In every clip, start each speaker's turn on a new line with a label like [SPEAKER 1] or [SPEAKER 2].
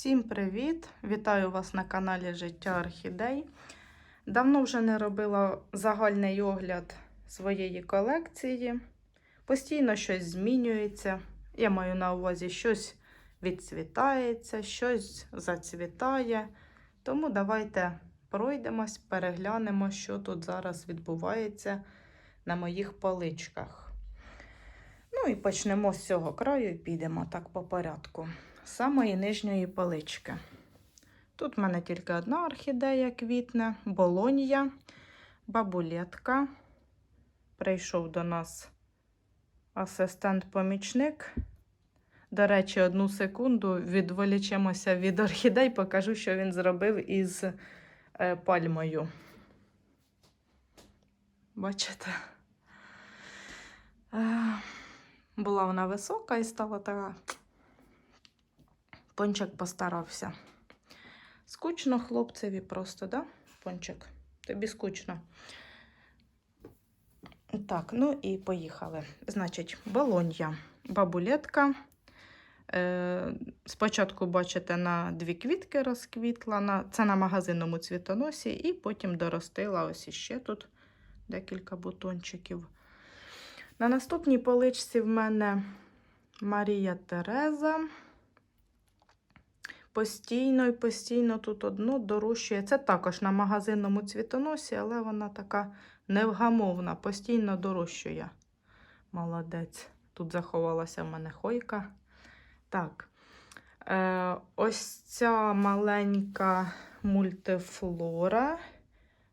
[SPEAKER 1] Всім привіт! Вітаю вас на каналі Життя Орхідей. Давно вже не робила загальний огляд своєї колекції. Постійно щось змінюється. Я маю на увазі, щось відцвітається, щось зацвітає. Тому давайте пройдемось, переглянемо, що тут зараз відбувається на моїх поличках. Ну і почнемо з цього краю і підемо так по порядку. Самої нижньої полички. Тут в мене тільки одна орхідея квітне, болонія, бабулетка. Прийшов до нас асистент-помічник. До речі, одну секунду відволічемося від орхідей, покажу, що він зробив із е, пальмою. Бачите? Е, була вона висока і стала така. Пончик постарався. Скучно хлопцеві просто, да? Пончик? Тобі скучно. Так, ну і поїхали. Значить, болонья, бабулетка. Е, спочатку, бачите, на дві квітки розквітла. На, це на магазинному цвітоносі, і потім доростила ось іще тут декілька бутончиків. На наступній поличці в мене Марія Тереза. Постійно і постійно тут одно дорожчує. Це також на магазинному цвітоносі, але вона така невгамовна, постійно дорожчує. Молодець. Тут заховалася в мене хойка. Так. Е, Ось ця маленька мультифлора.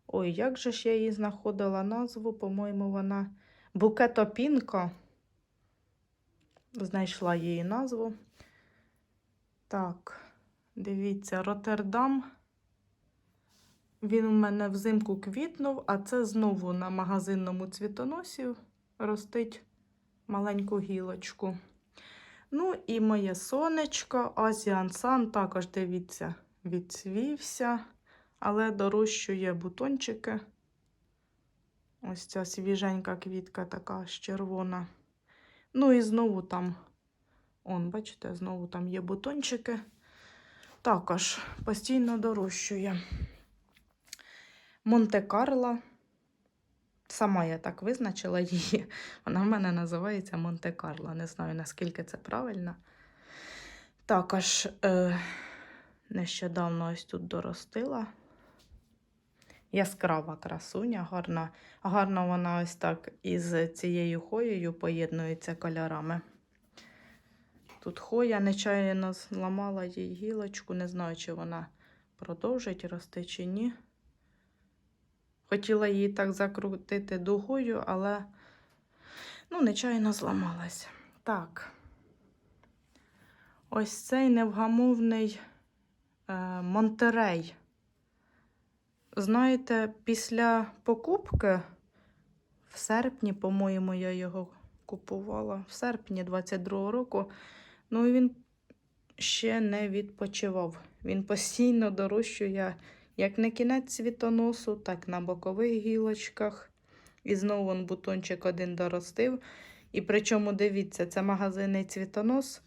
[SPEAKER 1] Ой, як же ж я її знаходила назву, по-моєму, вона Букетопінко. Знайшла її назву. Так. Дивіться, Роттердам. Він у мене взимку квітнув, а це знову на магазинному цвітоносі ростить маленьку гілочку. Ну і моє сонечко, Азіан Сан, також, дивіться, відцвівся, але дорощує бутончики. Ось ця свіженька квітка така ж червона. Ну і знову там, он, бачите, знову там є бутончики також постійно дорощує. Монте-Карло. Сама я так визначила її. Вона в мене називається Монте-Карло. Не знаю, наскільки це правильно. Також е, нещодавно ось тут доростила. Яскрава красуня, гарна. Гарно вона ось так із цією хоєю поєднується кольорами. Тут хоя нечаянно зламала їй гілочку, не знаю, чи вона продовжить рости чи ні. Хотіла її так закрутити дугою, але ну, нечаянно зламалась. Так. Ось цей невгамовний е, Монтерей. Знаєте, після покупки в серпні, по-моєму, я його купувала в серпні 22-го року. Ну і він ще не відпочивав. Він постійно дорощує як на кінець цвітоносу, так на бокових гілочках. І знову он бутончик один доростив. І причому, дивіться, це магазинний цвітонос.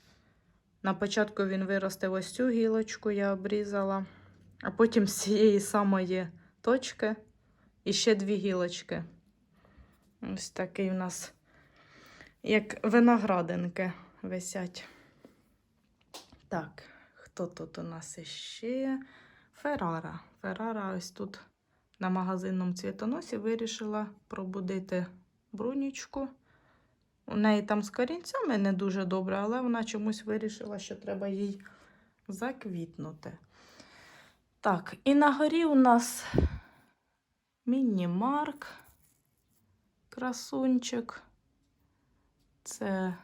[SPEAKER 1] На початку він виростив ось цю гілочку, я обрізала, а потім з цієї самої точки і ще дві гілочки. Ось такий у нас, як виноградинки висять. Так, хто тут у нас іще? Феррара. Феррара ось тут на магазинному цвітоносі вирішила пробудити брунічку. У неї там з корінцями не дуже добре, але вона чомусь вирішила, що треба їй заквітнути. Так, і на горі у нас міні-марк, красунчик. Це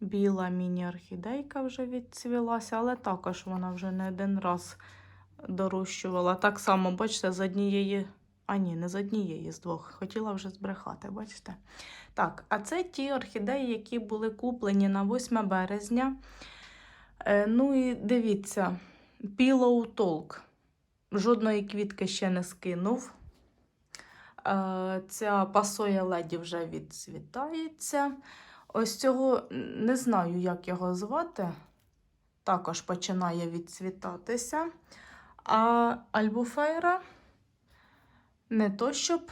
[SPEAKER 1] Біла міні-орхідейка вже відцвілася, але також вона вже не один раз дорощувала. Так само, бачите, з однієї. А ні, не з однієї, з двох. Хотіла вже збрехати, бачите? Так, а це ті орхідеї, які були куплені на 8 березня. Е, ну і дивіться, Pillow Talk. Жодної квітки ще не скинув. Е, ця пасоя леді вже відцвітається. Ось цього не знаю, як його звати. також починає відцвітатися. А альбуфейра не то, щоб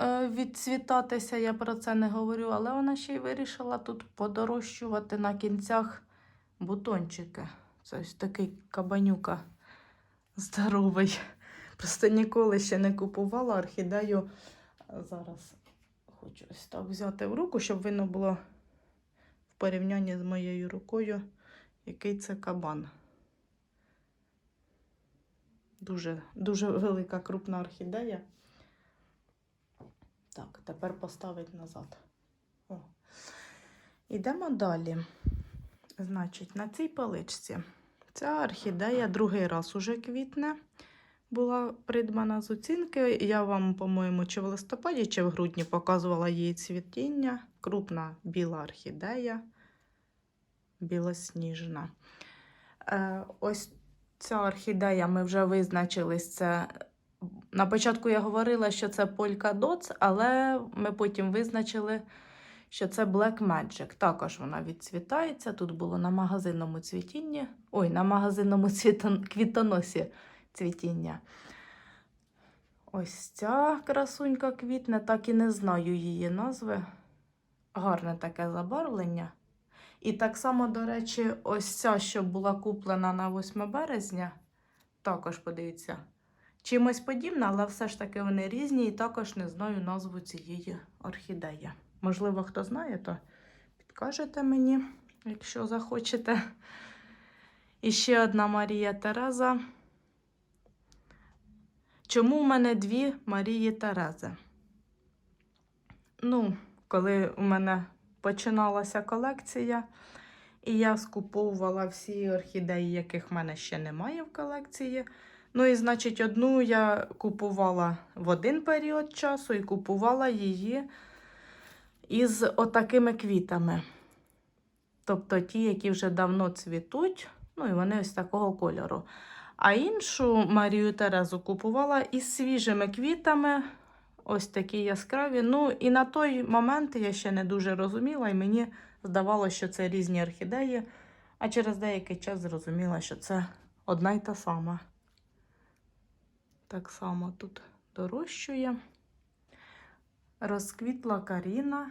[SPEAKER 1] е, відцвітатися, я про це не говорю, але вона ще й вирішила тут подорожчувати на кінцях бутончики. Це ось такий кабанюка здоровий. Просто ніколи ще не купувала орхідею. Зараз хочу ось так взяти в руку, щоб видно було порівнянні з моєю рукою, який це кабан. Дуже, дуже велика крупна орхідея. Так, тепер поставить назад. О. Ідемо далі. Значить, на цій паличці ця орхідея другий раз уже квітне. Була придбана з оцінки. Я вам, по-моєму, чи в листопаді, чи в грудні показувала її цвітіння. Крупна біла орхідея, білосніжна. Е, ось ця орхідея ми вже визначились. Це на початку я говорила, що це Полька Доц, але ми потім визначили, що це Black Magic. Також вона відцвітається. Тут було на магазинному цвітінні. Ой, на магазинному цвітон... квітоносі цвітіння. Ось ця красунька квітне, так і не знаю її назви. Гарне таке забарвлення. І так само, до речі, ось ця, що була куплена на 8 березня, також подивіться, чимось подібна, але все ж таки вони різні, і також не знаю назву цієї орхідеї. Можливо, хто знає, то підкажете мені, якщо захочете. І ще одна Марія Тереза. Чому в мене дві Марії Терези? Ну, коли у мене починалася колекція, і я скуповувала всі орхідеї, яких в мене ще немає в колекції. Ну, і, значить, одну я купувала в один період часу і купувала її із отакими квітами. Тобто ті, які вже давно цвітуть, ну і вони ось такого кольору. А іншу Марію Терезу купувала із свіжими квітами, ось такі яскраві. Ну, і на той момент я ще не дуже розуміла, і мені здавалося, що це різні орхідеї. А через деякий час зрозуміла, що це одна й та сама. Так само тут дорощує. Розквітла Каріна.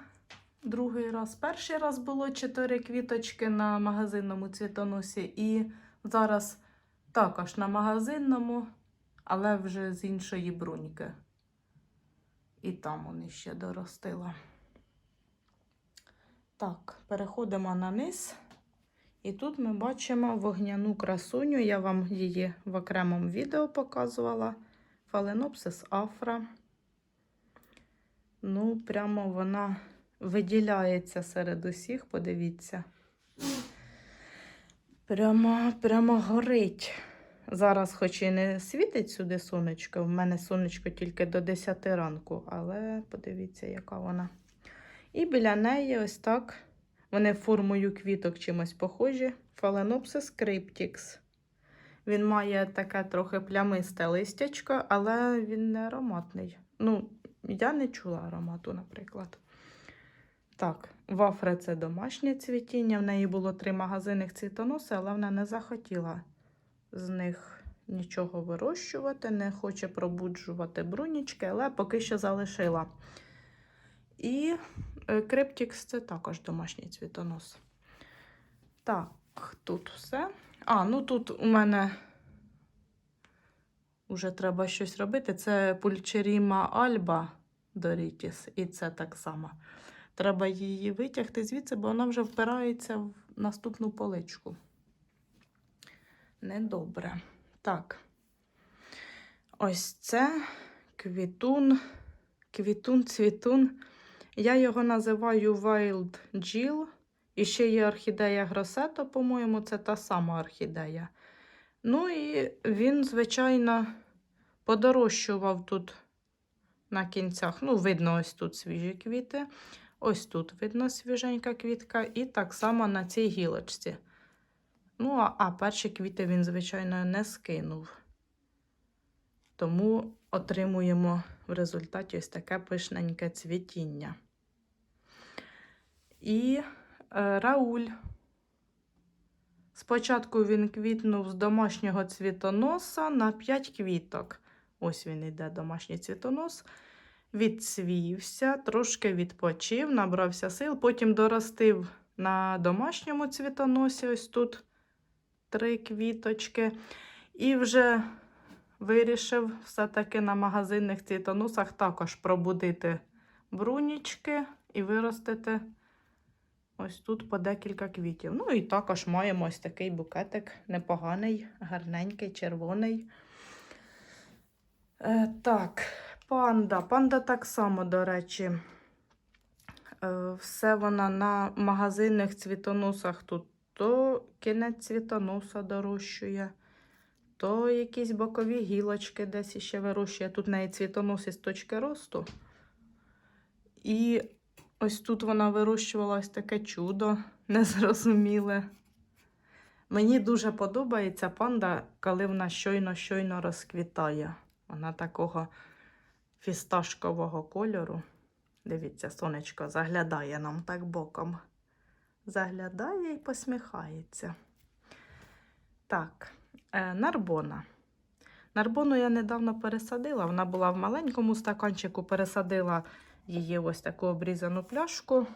[SPEAKER 1] Другий раз. Перший раз було 4 квіточки на магазинному цвітоносі, і зараз також на магазинному, але вже з іншої бруньки. І там вони ще доростила. Так, переходимо на низ. І тут ми бачимо вогняну красуню. Я вам її в окремому відео показувала. Фаленопсис афра. Ну, прямо вона виділяється серед усіх, подивіться. Прямо, прямо горить. Зараз, хоч і не світить сюди сонечко, в мене сонечко тільки до 10 ранку, але подивіться, яка вона. І біля неї ось так. Вони формою квіток чимось похожі. Phalaenopsis cryptix. Він має таке трохи плямисте листячко, але він не ароматний. Ну, я не чула аромату, наприклад. Так, вафра це домашнє цвітіння. В неї було три магазинних цвітоноси, але вона не захотіла з них нічого вирощувати, не хоче пробуджувати брунічки, але поки що залишила. І Криптікс це також домашній цвітонос. Так, тут все. А, ну тут у мене вже треба щось робити. Це пульчеріма Альба Дорітіс, і це так само. Треба її витягти звідси, бо вона вже впирається в наступну поличку. Недобре. Так. Ось це квітун, квітун, цвітун. Я його називаю Wild Jill. І ще є орхідея Гросето, по-моєму, це та сама орхідея. Ну і він, звичайно, подорожчував тут на кінцях. Ну, видно, ось тут свіжі квіти. Ось тут видно свіженька квітка, і так само на цій гілочці. Ну, а, перші квіти він, звичайно, не скинув. Тому отримуємо в результаті ось таке пишненьке цвітіння. І е, Рауль. Спочатку він квітнув з домашнього цвітоноса на 5 квіток. Ось він іде, домашній цвітонос. Відцвівся, трошки відпочив, набрався сил, потім доростив на домашньому цвітоносі. Ось тут три квіточки. І вже вирішив все-таки на магазинних цвітоносах також пробудити брунічки і виростити ось тут по декілька квітів. Ну і також маємо ось такий букетик непоганий, гарненький, червоний. Е, так, панда. Панда так само, до речі. Е, все вона на магазинних цвітоносах тут то кінець цвітоноса дорощує, то якісь бокові гілочки десь іще вирощує. Тут в неї цвітонос із точки росту. І ось тут вона вирощувала ось таке чудо незрозуміле. Мені дуже подобається панда, коли вона щойно-щойно розквітає. Вона такого фісташкового кольору. Дивіться, сонечко заглядає нам так боком. Заглядає і посміхається. Так, е, нарбона. Нарбону я недавно пересадила. Вона була в маленькому стаканчику, пересадила її ось таку обрізану пляшку.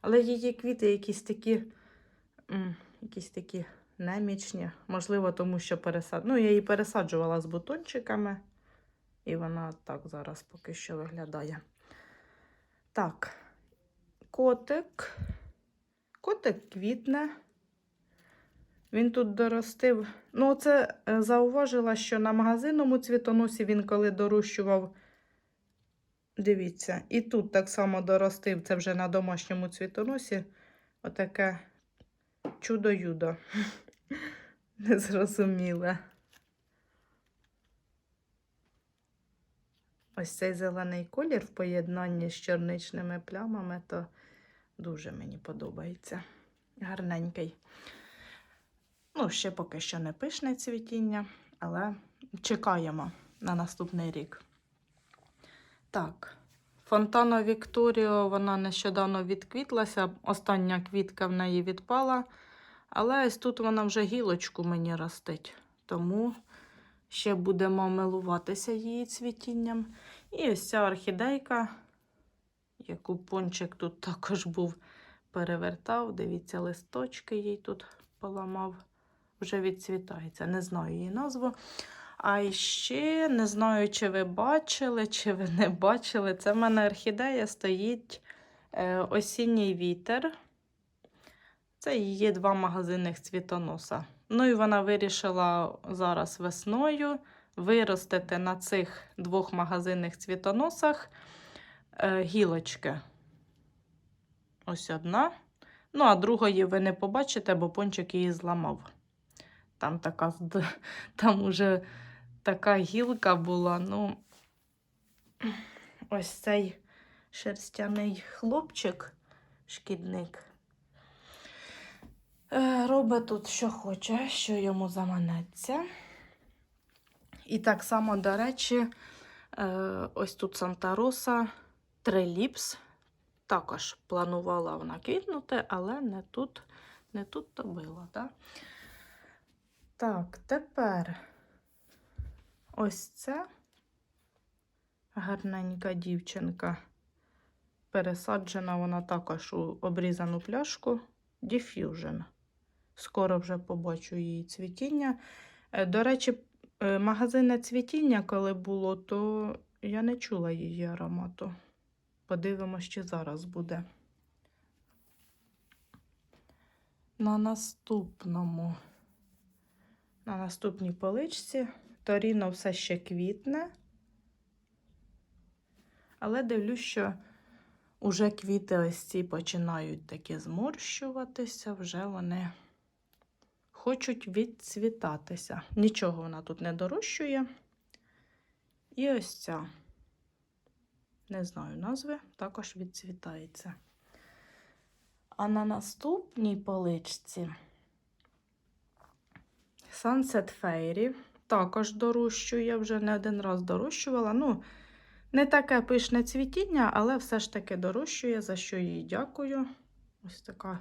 [SPEAKER 1] Але її квіти якісь такі, якісь такі немічні. Можливо, тому що пересад... ну, я її пересаджувала з бутончиками, і вона так зараз поки що виглядає. Так, котик. Котик квітне. Він тут доростив. Ну, це е, зауважила, що на магазинному цвітоносі він коли дорощував. Дивіться, і тут так само доростив, це вже на домашньому цвітоносі. Отаке чудо-юдо. Незрозуміле. Ось цей зелений колір в поєднанні з чорничними плямами, то дуже мені подобається. Гарненький. Ну, ще поки що не пишне цвітіння, але чекаємо на наступний рік. Так, Фонтана Вікторіо, вона нещодавно відквітлася. Остання квітка в неї відпала. Але ось тут вона вже гілочку мені ростить. Тому ще будемо милуватися її цвітінням. І ось ця орхідейка, яку пончик тут також був перевертав. Дивіться, листочки їй тут поламав, вже відцвітається. Не знаю її назву. А ще не знаю, чи ви бачили, чи ви не бачили. Це в мене орхідея стоїть е, осінній вітер. Це її два магазинних цвітоноса. Ну і вона вирішила зараз весною виростити на цих двох магазинних цвітоносах е, гілочки. Ось одна. Ну, а другої ви не побачите, бо пончик її зламав. Там така, там уже така гілка була. Ну, ось цей шерстяний хлопчик, шкідник. Е, Робить тут, що хоче, що йому заманеться. І так само, до речі, е, ось тут Санта Роса триліпс. Також планувала вона квітнути, але не тут, не тут то було. Так? так, тепер ось це гарненька дівчинка. Пересаджена вона також у обрізану пляшку Diffusion. Скоро вже побачу її цвітіння. Е, До речі, е, магазинне цвітіння, коли було, то я не чула її аромату. Подивимось, чи зараз буде. На наступному, на наступній поличці Торіно все ще квітне. Але дивлюсь, що уже квіти ось ці починають такі зморщуватися, вже вони хочуть відцвітатися. Нічого вона тут не дорощує. І ось ця, не знаю назви, також відцвітається. А на наступній поличці Sunset Fairy також дорощує, вже не один раз дорощувала. Ну, не таке пишне цвітіння, але все ж таки дорощує, за що їй дякую. Ось така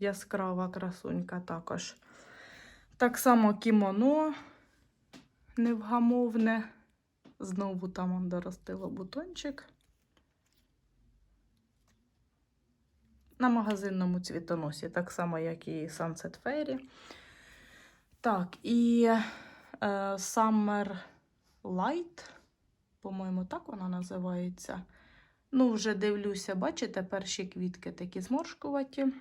[SPEAKER 1] яскрава красунька також. Так само кімоно невгамовне. Знову там доростило бутончик. На магазинному цвітоносі, так само, як і Sunset Fairy. Так, і е, Summer Light, по-моєму, так вона називається. Ну, вже дивлюся, бачите, перші квітки такі зморшкуваті.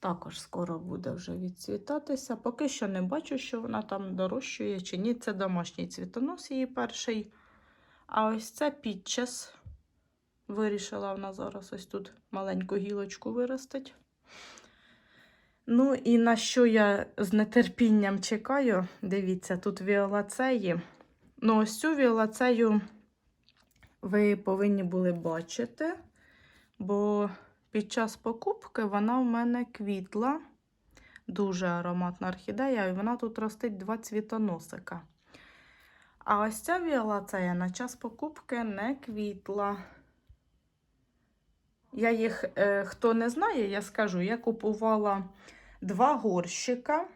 [SPEAKER 1] Також скоро буде вже відцвітатися. Поки що не бачу, що вона там дорощує чи ні. Це домашній цвітонос її перший. А ось це підчас. Вирішила вона зараз ось тут маленьку гілочку виростить. Ну і на що я з нетерпінням чекаю, дивіться, тут віолацеї. Ну, ось цю віолацею ви повинні були бачити, бо під час покупки вона в мене квітла. Дуже ароматна орхідея, і вона тут ростить два цвітоносика. А ось ця віолацея на час покупки не квітла. Я їх, е, хто не знає, я скажу, я купувала два горщика,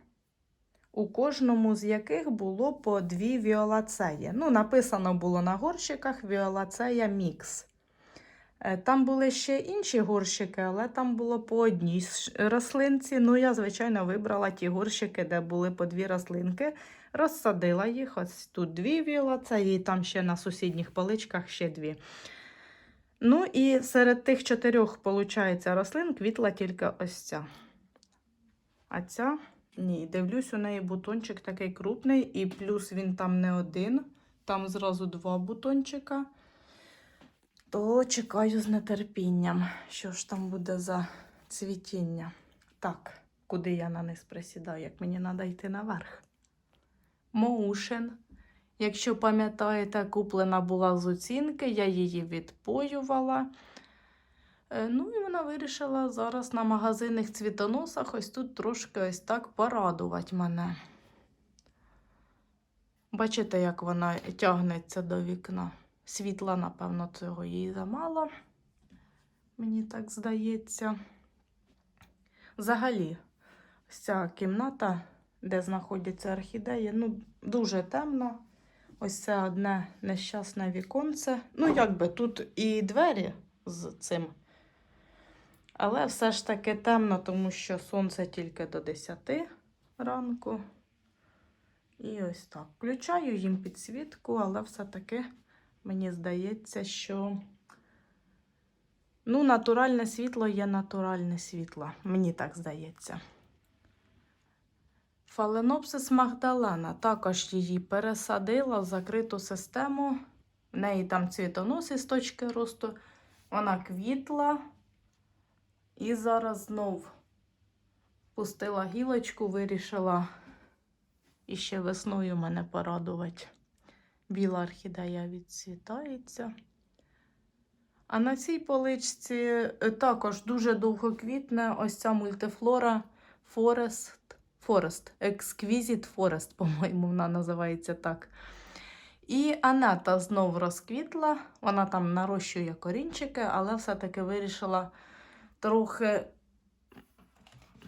[SPEAKER 1] у кожному з яких було по дві віолацеї. Ну, написано було на горщиках віолацея мікс. Е, Там були ще інші горщики, але там було по одній рослинці. Ну, я, звичайно, вибрала ті горщики, де були по дві рослинки. Розсадила їх. Ось тут дві віолацеї, і там ще на сусідніх поличках ще дві. Ну і серед тих чотирьох, виходить, рослин квітла тільки ось ця. А ця ні. Дивлюсь, у неї бутончик такий крупний, і плюс він там не один, там зразу два бутончика. То чекаю з нетерпінням, що ж там буде за цвітіння. Так, куди я на низ присідаю, як мені треба йти наверх. Моушен. Якщо пам'ятаєте, куплена була з оцінки, я її відпоювала. Е, Ну і вона вирішила зараз на магазинних цвітоносах ось тут трошки ось так порадувати мене. Бачите, як вона тягнеться до вікна. Світла, напевно, цього їй замало. Мені так здається. Взагалі, ось ця кімната, де знаходяться орхідеї, ну, дуже темно. Ось це одне нещасне віконце. Ну, якби тут і двері з цим. Але все ж таки темно, тому що сонце тільки до 10 ранку. І ось так. Включаю їм підсвітку, але все-таки мені здається, що ну, натуральне світло є натуральне світло. Мені так здається. Фаленопсис Магдалена. Також її пересадила в закриту систему. В неї там цвітоноси з точки росту. Вона квітла. І зараз знов пустила гілочку, вирішила іще весною мене порадувати. Біла орхідея відцвітається. А на цій поличці е, також дуже довго квітне ось ця мультифлора Forest. Forest. Exquisite Forest, по-моєму, вона називається так. І Анета знов розквітла. Вона там нарощує корінчики, але все-таки вирішила трохи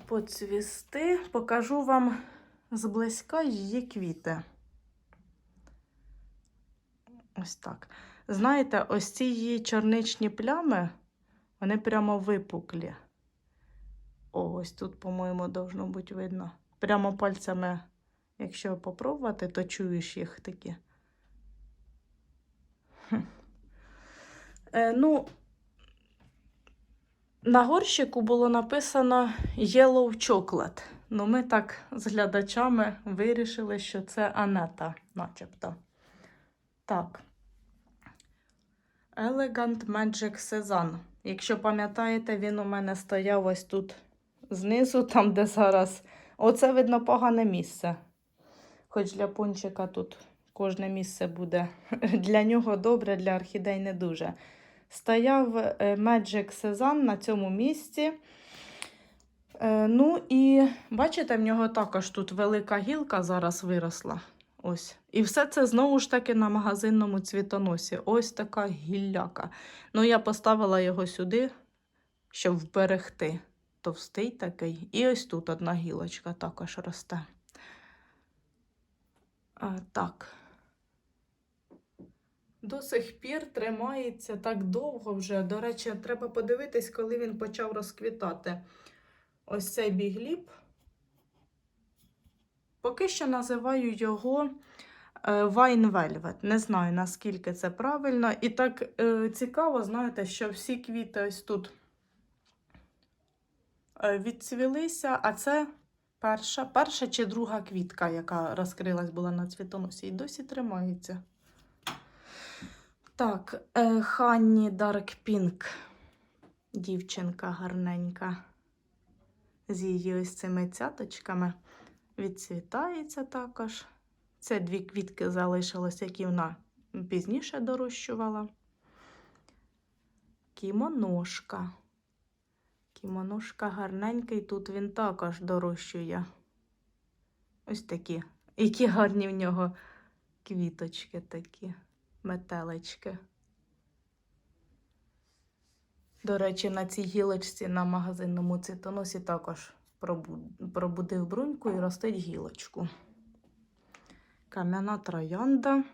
[SPEAKER 1] поцвісти. Покажу вам зблизька її квіти. Ось так. Знаєте, ось ці її чорничні плями, вони прямо випуклі. О, ось тут, по-моєму, должно бути видно. Прямо пальцями, якщо попробувати, то чуєш їх такі. Е, ну, на горщику було написано Yellow Chocolate. Ну, ми так з глядачами вирішили, що це Анета, начебто. Так. Elegant Magic Cezanne. Якщо пам'ятаєте, він у мене стояв ось тут знизу, там, де зараз. Оце, видно, погане місце. Хоч для пончика тут кожне місце буде для нього добре, для орхідей не дуже. Стояв е, Magic Cezanne на цьому місці. Е, Ну і бачите, в нього також тут велика гілка зараз виросла. Ось. І все це знову ж таки на магазинному цвітоносі. Ось така гілляка. Ну, я поставила його сюди, щоб вберегти. товстий такий. І ось тут одна гілочка також росте. А, так. До сих пір тримається так довго вже. До речі, треба подивитись, коли він почав розквітати. Ось цей бігліп. Поки що називаю його е, Wine Velvet. Не знаю, наскільки це правильно. І так е, цікаво, знаєте, що всі квіти ось тут е, відцвілися, а це перша, перша чи друга квітка, яка розкрилась була на цвітоносі, і досі тримається. Так, е, Ханні Dark Pink. Дівчинка гарненька. З її ось цими цяточками. Відцвітається також. Це дві квітки залишилось, які вона пізніше дорощувала. Кімоношка. Кімоношка гарненький, тут він також дорощує. Ось такі. Які гарні в нього квіточки такі, метелечки. До речі, на цій гілочці на магазинному цвітоносі також пробудив бруньку і ростить гілочку. Кам'яна троянда.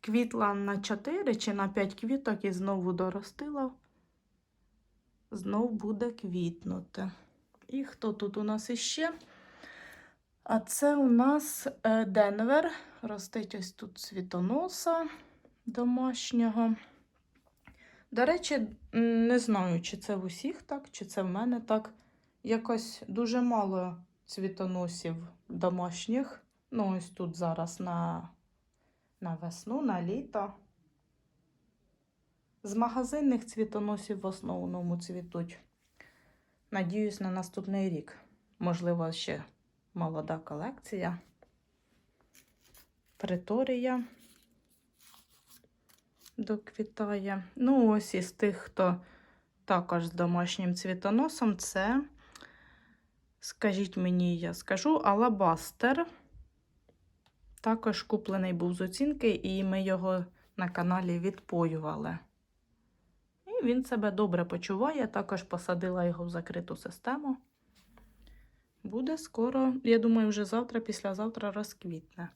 [SPEAKER 1] Квітла на 4 чи на 5 квіток і знову доростила. Знов буде квітнути. І хто тут у нас іще? А це у нас е, Денвер. Ростить ось тут світоноса домашнього. До речі, не знаю, чи це в усіх так, чи це в мене так. Якось дуже мало цвітоносів домашніх. Ну, ось тут зараз на, на весну, на літо. З магазинних цвітоносів в основному цвітуть. Надіюсь, на наступний рік. Можливо, ще молода колекція. Преторія доквітає. Ну, ось із тих, хто також з домашнім цвітоносом, це, скажіть мені, я скажу, алабастер. Також куплений був з оцінки, і ми його на каналі відпоювали. І він себе добре почуває. Також посадила його в закриту систему. Буде скоро, я думаю, вже завтра, післязавтра розквітне.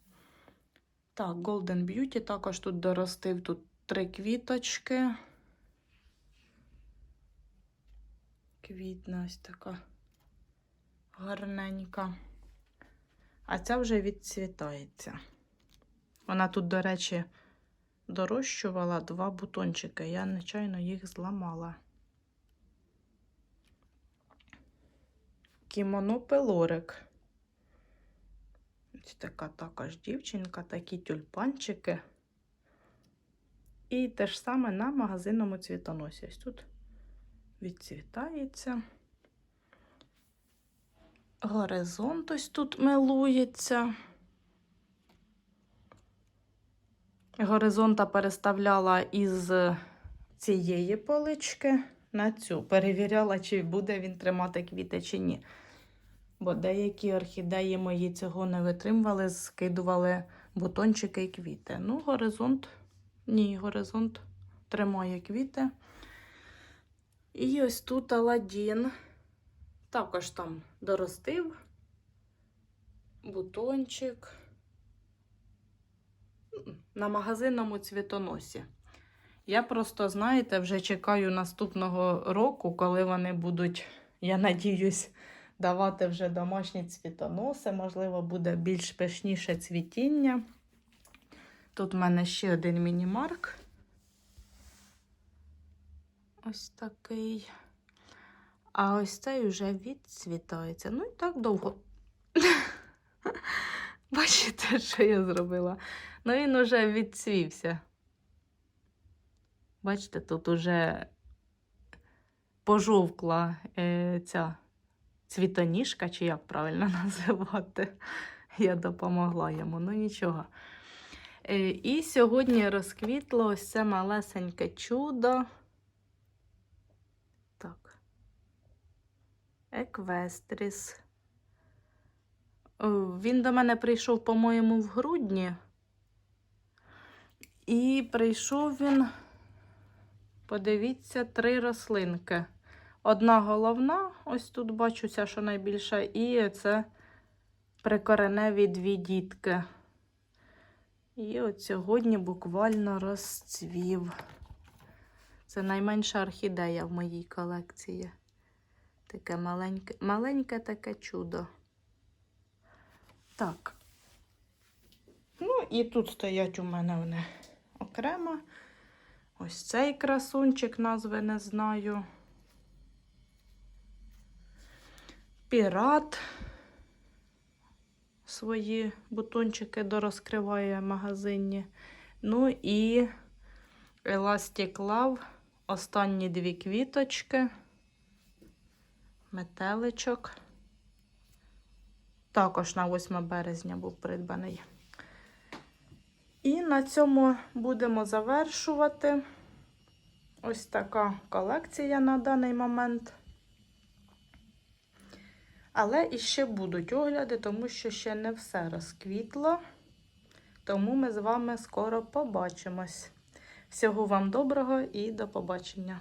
[SPEAKER 1] Так, Golden Beauty також тут доростив тут три квіточки. Квітна ось така гарненька. А ця вже відцвітається. Вона тут, до речі, дорощувала два бутончики. Я нечайно їх зламала. Кімоно пелорик. Ось така також дівчинка, такі тюльпанчики. І те ж саме на магазинному цвітоносі. Ось тут відцвітається. Горизонт ось тут милується. Горизонта переставляла із цієї полички на цю. Перевіряла, чи буде він тримати квіти, чи ні. Бо деякі орхідеї мої цього не витримували, скидували бутончики і квіти. Ну, горизонт, ні, горизонт тримає квіти. І ось тут Аладдін. Також там доростив бутончик на магазинному цвітоносі. Я просто, знаєте, вже чекаю наступного року, коли вони будуть, я надіюсь, давати вже домашні цвітоноси. Можливо, буде більш пишніше цвітіння. Тут в мене ще один мінімарк. Ось такий. А ось цей вже відцвітається. Ну і так довго. Бачите, що я зробила? Ну він уже відцвівся. Бачите, тут уже пожовкла е, ця цвітоніжка, чи як правильно називати. Я допомогла йому, ну нічого. Е, і сьогодні розквітло ось це малесеньке чудо. Так. Еквестріс. Він до мене прийшов, по-моєму, в грудні. І прийшов він, подивіться, три рослинки. Одна головна, ось тут бачуся, що найбільша, і це прикореневі дві дітки. І от сьогодні буквально розцвів. Це найменша орхідея в моїй колекції. Таке маленьке, маленьке таке чудо. Так. Ну, і тут стоять у мене вони окремо. Ось цей красунчик, назви не знаю. Пірат свої бутончики дорозкриває магазинні. Ну і Elastic Love, останні дві квіточки, метеличок. Також на 8 березня був придбаний. І на цьому будемо завершувати. Ось така колекція на даний момент. Але іще будуть огляди, тому що ще не все розквітло. Тому ми з вами скоро побачимось. Всього вам доброго і до побачення!